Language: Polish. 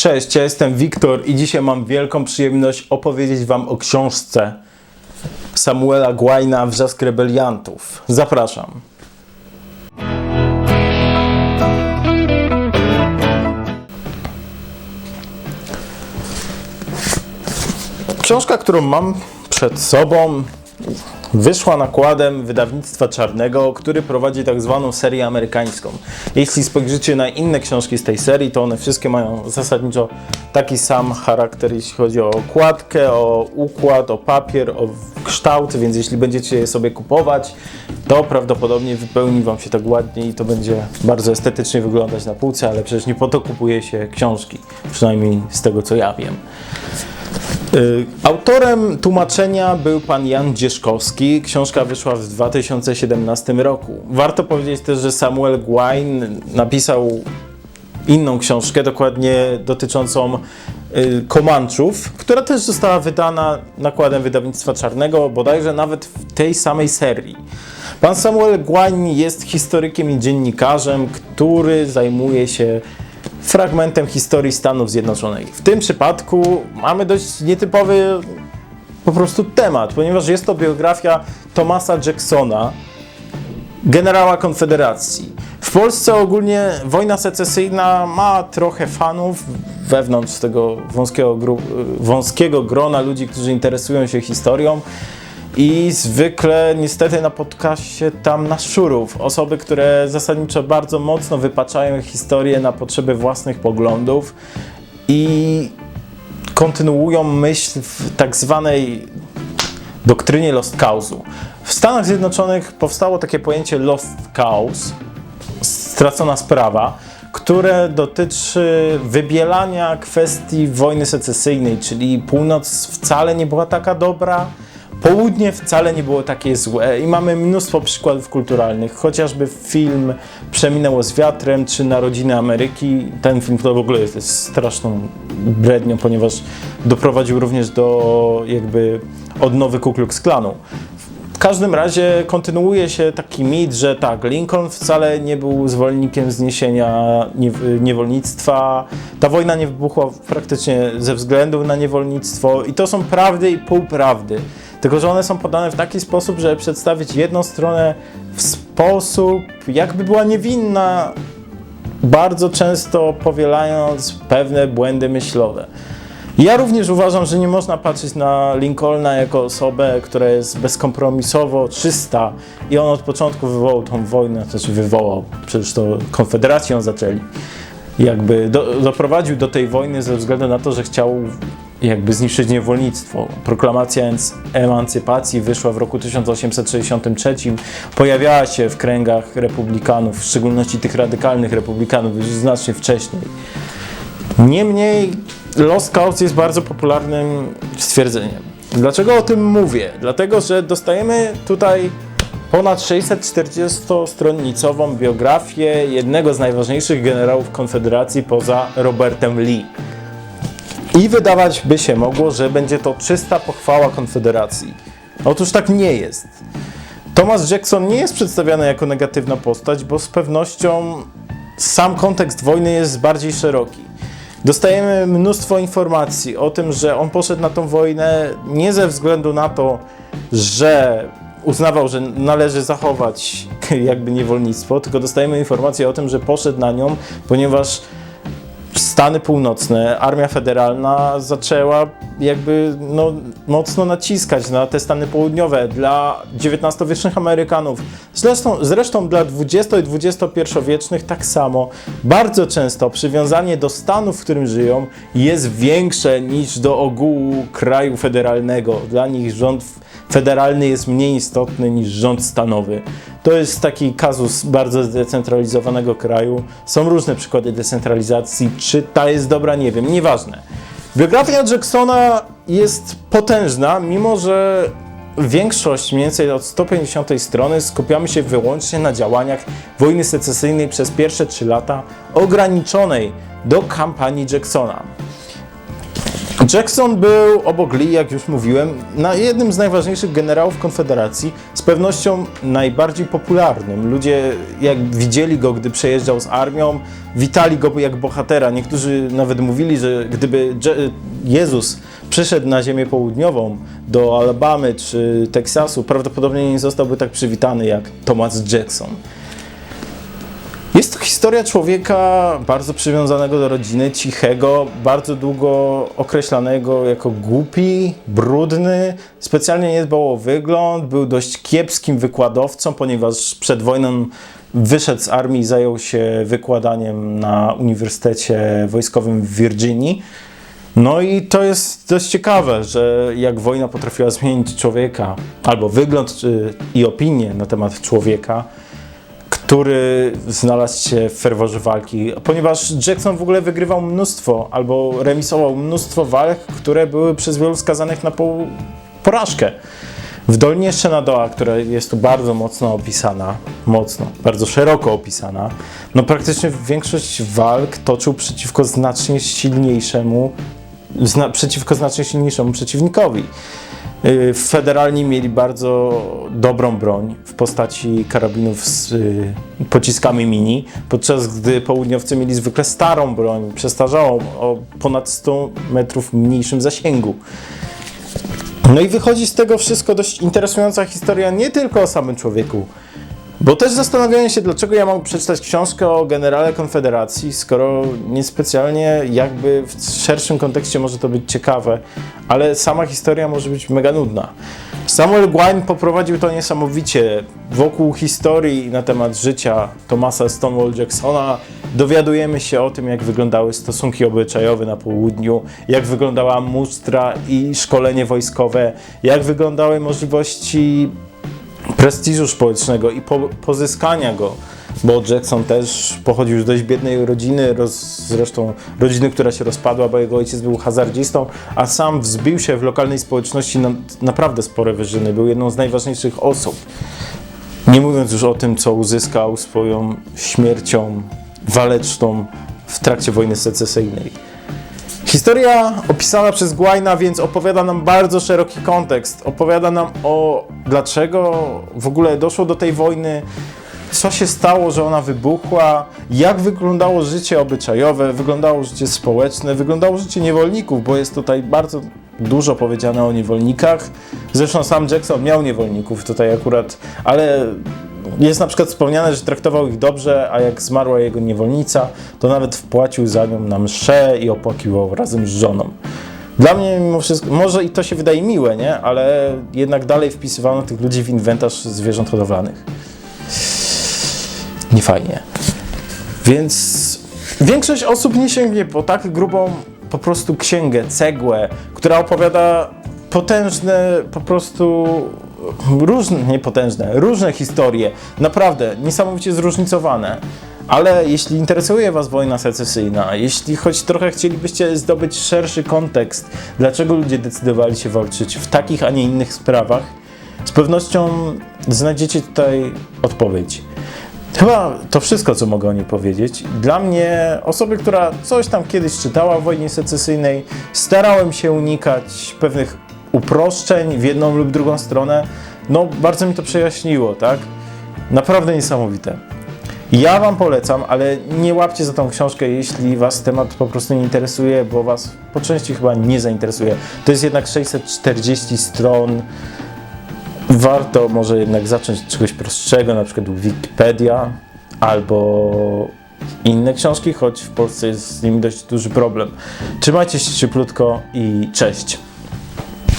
Cześć, ja jestem Wiktor i dzisiaj mam wielką przyjemność opowiedzieć Wam o książce Samuela Guajna Wrzask Rebeliantów. Zapraszam. Książka, którą mam przed sobą, wyszła nakładem wydawnictwa czarnego, który prowadzi tak zwaną serię amerykańską. Jeśli spojrzycie na inne książki z tej serii, to one wszystkie mają zasadniczo taki sam charakter, jeśli chodzi o okładkę, o układ, o papier, o kształt, więc jeśli będziecie je sobie kupować, to prawdopodobnie wypełni Wam się tak ładnie i to będzie bardzo estetycznie wyglądać na półce, ale przecież nie po to kupuje się książki, przynajmniej z tego co ja wiem. Y, Autorem tłumaczenia był pan Jan Dzieszkowski. Książka wyszła w 2017 roku. Warto powiedzieć też, że Samuel Gwain napisał inną książkę, dokładnie dotyczącą y, Komanczów, która też została wydana nakładem wydawnictwa czarnego, bodajże nawet w tej samej serii. Pan Samuel Gwain jest historykiem i dziennikarzem, który zajmuje się fragmentem historii Stanów Zjednoczonych. W tym przypadku mamy dość nietypowy po prostu temat, ponieważ jest to biografia Thomasa Jacksona, generała Konfederacji. W Polsce ogólnie wojna secesyjna ma trochę fanów wewnątrz tego wąskiego, wąskiego grona ludzi, którzy interesują się historią. I zwykle niestety napotka się tam na szurów, osoby, które zasadniczo bardzo mocno wypaczają historię na potrzeby własnych poglądów i kontynuują myśl w tak zwanej doktrynie Lost Cause'u. W Stanach Zjednoczonych powstało takie pojęcie Lost Cause, stracona sprawa, które dotyczy wybielania kwestii wojny secesyjnej, czyli północ wcale nie była taka dobra, Południe wcale nie było takie złe i mamy mnóstwo przykładów kulturalnych, chociażby film Przeminęło z wiatrem czy Narodziny Ameryki. Ten film to w ogóle jest straszną brednią, ponieważ doprowadził również do jakby odnowy Ku Klux Klanu. W każdym razie kontynuuje się taki mit, że tak, Lincoln wcale nie był zwolennikiem zniesienia niewolnictwa. Ta wojna nie wybuchła praktycznie ze względu na niewolnictwo i to są prawdy i półprawdy. Tylko, że one są podane w taki sposób, żeby przedstawić jedną stronę w sposób, jakby była niewinna, bardzo często powielając pewne błędy myślowe. Ja również uważam, że nie można patrzeć na Lincolna jako osobę, która jest bezkompromisowo czysta i on od początku wywołał tą wojnę, znaczy wywołał, przecież to Konfederacją zaczęli. Jakby do, doprowadził do tej wojny ze względu na to, że chciał jakby zniszczyć niewolnictwo. Proklamacja emancypacji wyszła w roku 1863. Pojawiała się w kręgach republikanów, w szczególności tych radykalnych republikanów, już znacznie wcześniej. Niemniej Lost Cause jest bardzo popularnym stwierdzeniem. Dlaczego o tym mówię? Dlatego, że dostajemy tutaj ponad 640-stronnicową biografię jednego z najważniejszych generałów Konfederacji poza Robertem Lee. I wydawać by się mogło, że będzie to czysta pochwała Konfederacji. Otóż tak nie jest. Thomas Jackson nie jest przedstawiany jako negatywna postać, bo z pewnością sam kontekst wojny jest bardziej szeroki. Dostajemy mnóstwo informacji o tym, że on poszedł na tą wojnę nie ze względu na to, że uznawał, że należy zachować jakby niewolnictwo, tylko dostajemy informacje o tym, że poszedł na nią, ponieważ Stany Północne, Armia Federalna zaczęła jakby no, mocno naciskać na te Stany Południowe dla XIX-wiecznych Amerykanów. Zresztą, zresztą dla XX i XXI-wiecznych tak samo. Bardzo często przywiązanie do stanu, w którym żyją, jest większe niż do ogółu kraju federalnego. Dla nich rząd federalny jest mniej istotny niż rząd stanowy. To jest taki kazus bardzo zdecentralizowanego kraju. Są różne przykłady decentralizacji. Czy ta jest dobra, nie wiem, nieważne. Biografia Jacksona jest potężna, mimo że większość, mniej więcej od 150 strony, skupiamy się wyłącznie na działaniach wojny secesyjnej przez pierwsze 3 lata, ograniczonej do kampanii Jacksona. Jackson był obok Lee, jak już mówiłem, na jednym z najważniejszych generałów Konfederacji, z pewnością najbardziej popularnym. Ludzie, jak widzieli go, gdy przejeżdżał z armią, witali go jak bohatera. Niektórzy nawet mówili, że gdyby Je- Jezus przyszedł na ziemię południową, do Alabamy czy Teksasu, prawdopodobnie nie zostałby tak przywitany jak Thomas Jackson. Jest to historia człowieka bardzo przywiązanego do rodziny, cichego, bardzo długo określanego jako głupi, brudny, specjalnie nie dbał o wygląd, był dość kiepskim wykładowcą, ponieważ przed wojną wyszedł z armii i zajął się wykładaniem na Uniwersytecie Wojskowym w Virginii. No i to jest dość ciekawe, że jak wojna potrafiła zmienić człowieka, albo wygląd i opinię na temat człowieka, który znalazł się w ferworze walki, ponieważ Jackson w ogóle wygrywał mnóstwo albo remisował mnóstwo walk, które były przez wielu skazanych na po porażkę. W Dolinie Shenandoah, która jest tu bardzo mocno opisana, mocno, bardzo szeroko opisana, no praktycznie większość walk toczył przeciwko znacznie silniejszemu, zna, przeciwko znacznie silniejszemu przeciwnikowi. Y, Federalni mieli bardzo dobrą broń w postaci karabinów z y, pociskami mini, podczas gdy południowcy mieli zwykle starą broń, przestarzałą, o ponad 100 metrów mniejszym zasięgu. No i wychodzi z tego wszystko dość interesująca historia nie tylko o samym człowieku, bo też zastanawiałem się, dlaczego ja mam przeczytać książkę o generale Konfederacji, skoro niespecjalnie jakby w szerszym kontekście może to być ciekawe, ale sama historia może być mega nudna. Samuel Gwyn poprowadził to niesamowicie. Wokół historii na temat życia Thomasa Stonewall Jacksona dowiadujemy się o tym, jak wyglądały stosunki obyczajowe na południu, jak wyglądała musztra i szkolenie wojskowe, jak wyglądały możliwości prestiżu społecznego i po, pozyskania go, bo Jackson też pochodził z dość biednej rodziny, roz, zresztą rodziny, która się rozpadła, bo jego ojciec był hazardzistą, a sam wzbił się w lokalnej społeczności na naprawdę spore wyżyny, był jedną z najważniejszych osób. Nie mówiąc już o tym, co uzyskał swoją śmiercią waleczną w trakcie wojny secesyjnej. Historia opisana przez Guajna więc opowiada nam bardzo szeroki kontekst. Opowiada nam o dlaczego w ogóle doszło do tej wojny, co się stało, że ona wybuchła, jak wyglądało życie obyczajowe, wyglądało życie społeczne, wyglądało życie niewolników, bo jest tutaj bardzo dużo powiedziane o niewolnikach. Zresztą sam Jackson miał niewolników tutaj akurat, ale jest na przykład wspomniane, że traktował ich dobrze, a jak zmarła jego niewolnica, to nawet wpłacił za nią na mszę i opłakiwał razem z żoną. Dla mnie mimo wszystko, może i to się wydaje miłe, nie? Ale jednak dalej wpisywano tych ludzi w inwentarz zwierząt hodowlanych. Nie fajnie. Więc większość osób nie sięgnie po tak grubą po prostu księgę, cegłę, która opowiada potężne po prostu różne, nie potężne, różne historie, naprawdę niesamowicie zróżnicowane. Ale jeśli interesuje Was wojna secesyjna, jeśli choć trochę chcielibyście zdobyć szerszy kontekst, dlaczego ludzie decydowali się walczyć w takich, a nie innych sprawach, z pewnością znajdziecie tutaj odpowiedź. Chyba to wszystko, co mogę o niej powiedzieć. Dla mnie, osoby, która coś tam kiedyś czytała o wojnie secesyjnej, starałem się unikać pewnych uproszczeń w jedną lub drugą stronę. No, bardzo mi to przejaśniło, tak? Naprawdę niesamowite. Ja Wam polecam, ale nie łapcie za tą książkę, jeśli Was temat po prostu nie interesuje, bo Was po części chyba nie zainteresuje. To jest jednak 640 stron. Warto może jednak zacząć od czegoś prostszego, na przykład Wikipedia albo inne książki, choć w Polsce jest z nimi dość duży problem. Trzymajcie się cieplutko i cześć.